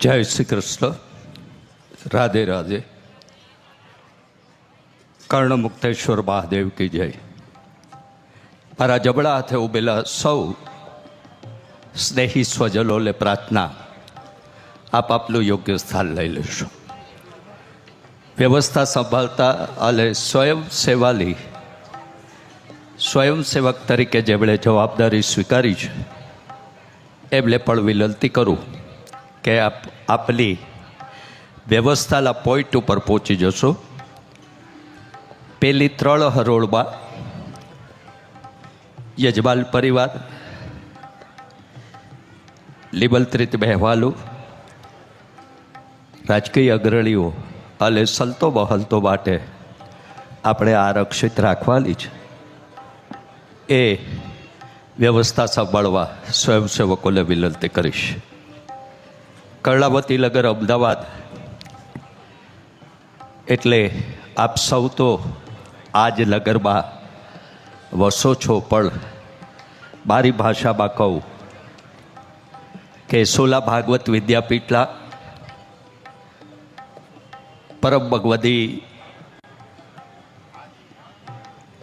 જય શ્રી કૃષ્ણ. રાધે રાધે. કર્ણ મુક્તેશ્વર મહાદેવ કી જય. મારા જબડા હાથે ઉભેલા સૌ સ્નેહી સ્વજનોને પ્રાર્થના આપ આપનું યોગ્ય સ્થાન લઈ લેશો. વ્યવસ્થા સંભાળતા અને સ્વયં સેવાલી સ્વયંસેવક તરીકે જેમણે જવાબદારી સ્વીકારી છે એમને પણ વિનંતી કરું કે આપ આપની વ્યવસ્થાના પોઈન્ટ ઉપર પહોંચી જશો. પેલી ત્રણ હરોળમાં યજમાન પરિવાર લિબલત્રિત મહેવાલો રાજકીય અગ્રણીઓ અને સંતો બહલતો માટે આપણે આરક્ષિત રાખવાની છે. એ વ્યવસ્થા સંભાળવા સ્વયંસેવકોને વિનંતી કરીશ. કર્ણાવતી નગર અમદાવાદ એટલે આપ સૌ તો આ જ નગરમાં વસો છો, પણ મારી ભાષામાં કહું કે સોલા ભાગવત વિદ્યાપીઠના પરમ ભગવતી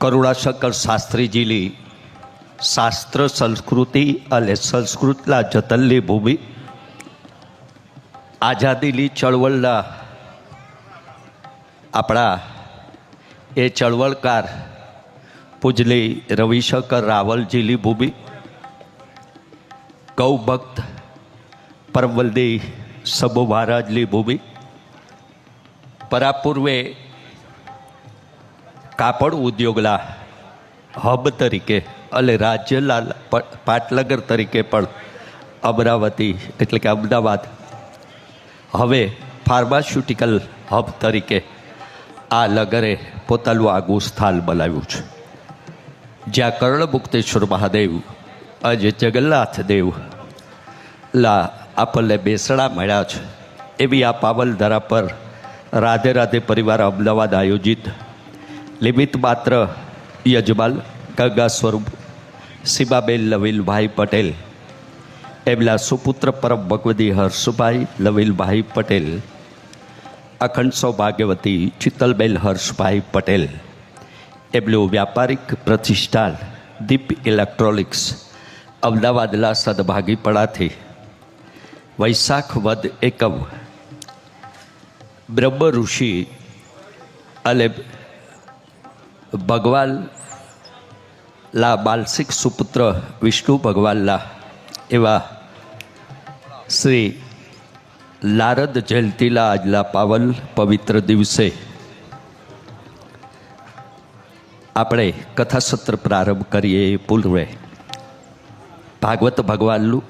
કરુણાશંકર શાસ્ત્રીજીની શાસ્ત્ર, સંસ્કૃતિ અને સંસ્કૃતના જતનની ભૂમિ. આઝાદીની ચળવળના આપણા એ ચળવળકાર પૂજલી રવિશંકર રાવલજીની ભૂમિ. ગૌભક્ત પરમવલ્દી સબો મહારાજની ભૂમિ. પરાપૂર્વે કાપડ ઉદ્યોગના હબ તરીકે અને રાજ્યલાલ પાટનગર તરીકે પણ અમરાવતી, એટલે કે અમદાવાદ. હવે ફાર્માસ્યુટિકલ હબ તરીકે આ નગરે પોતાનું આગવું સ્થાન બનાવ્યું છે. જ્યાં કર્ણમુક્તેશ્વર મહાદેવ આજે જગન્નાથ દેવ, લા આપણને બેસણા મળ્યા છે. એવી આ પાવલ ધરા પર રાધે રાધે પરિવાર અમદાવાદ આયોજિત. નિમિત્ત માત્ર યજમાન ગંગા સ્વરૂપ સીમાબેન લવિલભાઈ પટેલ, એમના સુપુત્ર પરમ ભગવતી હર્ષભાઈ લવિલભાઈ પટેલ, અખંડ સૌભાગ્યવતી ચિત્તલબેન હર્ષભાઈ પટેલ, એમનું વ્યાપારિક પ્રતિષ્ઠાન દીપ ઇલેક્ટ્રોનિક્સ અમદાવાદના સદભાગીપણાથી, વૈશાખ વદ એકમ બ્રહ્મ ઋષિ અને ભગવાન લા બાલસિક સુપુત્ર વિષ્ણુ ભગવાનના એવા શ્રી લારદ જયંતીના આજલા પાવન પવિત્ર દિવસે આપણે કથાસત્ર પ્રારંભ કરીએ એ પૂર્વે ભાગવત ભગવાનનું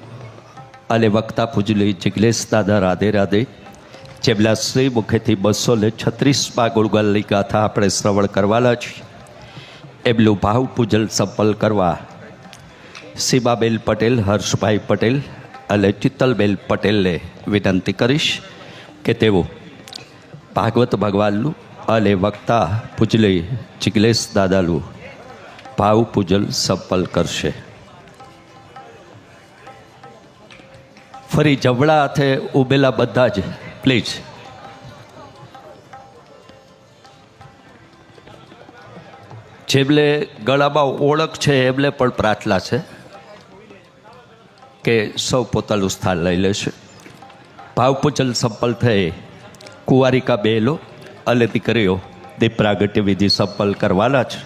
અને વક્તા પૂજલી જિગ્નેશ દાદા રાધે રાધે જેમના શ્રી મુખેથી બસો ને છત્રીસમાં ગુણગાલની ગાથા આપણે શ્રવણ કરવાના છીએ. એમનું ભાવ પૂજલ સંપલ કરવા. સીમાબેન પટેલ, હર્ષભાઈ પટેલ અને ચિત્તલબેન પટેલને વિનંતી કરીશ કે તેઓ ભાગવત ભગવાનનું અને વક્તા પૂજલી જિગ્લેશ દાદાનું ભાવ પૂજલ સંપલ કરશે. ફરી જમણા હાથે ઉભેલા બધા જ પ્લીઝ જેમને ગળામાં ઓળખ છે એમને પણ પ્રાર્થના છે કે સૌ પોતાનું સ્થાન લઈ લેશે. ભાવપૂજન સંપલ થઈ, કુંવારિકા બહેનો અને દીકરીઓ દીપ પ્રાગટ્ય વિધિ સંપલ કરવાના છે.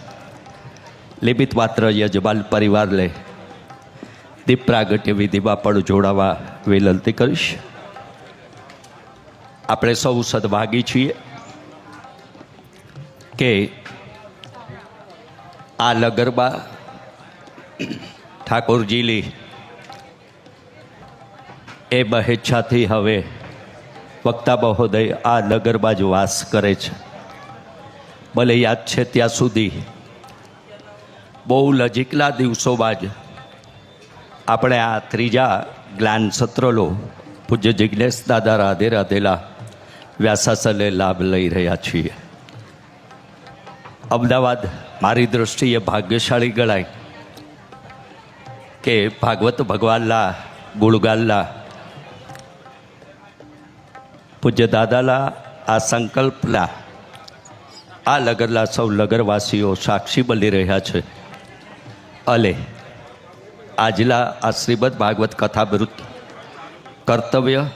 લિમિત માત્ર યજમાન પરિવારને દીપ પ્રાગટ્ય વિધિમાં પણ જોડાવા વિનંતી કરીશ. આપણે સૌ સદભાગી છીએ કે આ લગરબા ઠાકોરજીલી એ બહેચ્છાથી હવે વક્તા મહોદય આ નગરમાં જ વાસ કરે છે. ભલે યાદ છે ત્યાં સુધી બહુ નજીકના દિવસોમાં જ આપણે આ ત્રીજા જ્ઞાન સત્રલો પૂજ્ય જિજ્ઞેશ દાદા રાધે રાધેલા વ્યાસાસને લાભ લઈ રહ્યા છીએ. અમદાવાદ મારી દૃષ્ટિએ ભાગ્યશાળી ગણાય કે ભાગવત ભગવાનલા ગુળગાલ્લા પૂજ્ય દાદાલા આ સંકલ્પના આ લગરલા સૌ લગરવાસીઓ સાક્ષી બની રહ્યા છે. અલે આજલા આ શ્રીમદ ભાગવત કથામૃત કર્તવ્ય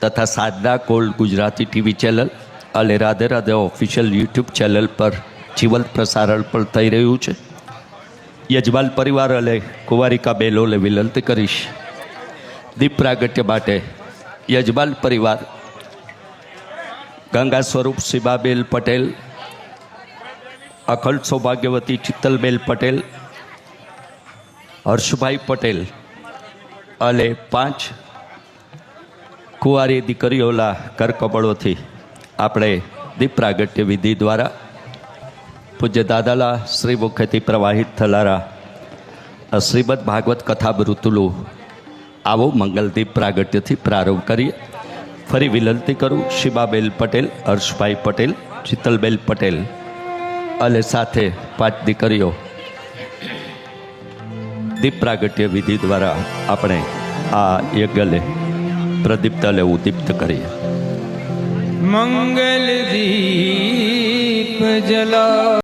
તથા Sadhna gold Gujarati TV channel અને Radhe Radhe official YouTube channel પર જીવંત પ્રસારણ પણ થઈ રહ્યું છે. યજમાન પરિવાર અને કુંવારિકા બહેનોને વિનંતી કરીશ. દીપ પ્રાગટ્ય માટે યજમાન પરિવાર, ગંગા સ્વરૂપ શિબાબેલ પટેલ, અખંડ સૌભાગ્યવતી ચિત્તલબેલ પટેલ, હર્ષભાઈ પટેલ અને પાંચ કુંવારી દીકરીઓના કરકબળોથી આપણે દીપ પ્રાગટ્ય વિધિ દ્વારા પૂજ્ય દાદાલા શ્રી મુખેથી પ્રવાહિત થનારા શ્રીમદ ભાગવત કથા મૃતુલું આવો મંગલદીપ પ્રાગટ્યથી પ્રારંભ કરીએ. ફરી વિનંતી કરું શિબાબેન પટેલ, હર્ષભાઈ પટેલ શીતલબેલ પટેલ, અને સાથે પાંચ દીકરીઓ. દીપ પ્રાગટ્ય વિધિ દ્વારા આપણે આ યજ્ઞને પ્રદીપ્ત અને ઉદ્દીપ્ત કરીએ. મંગલ દીપ જલા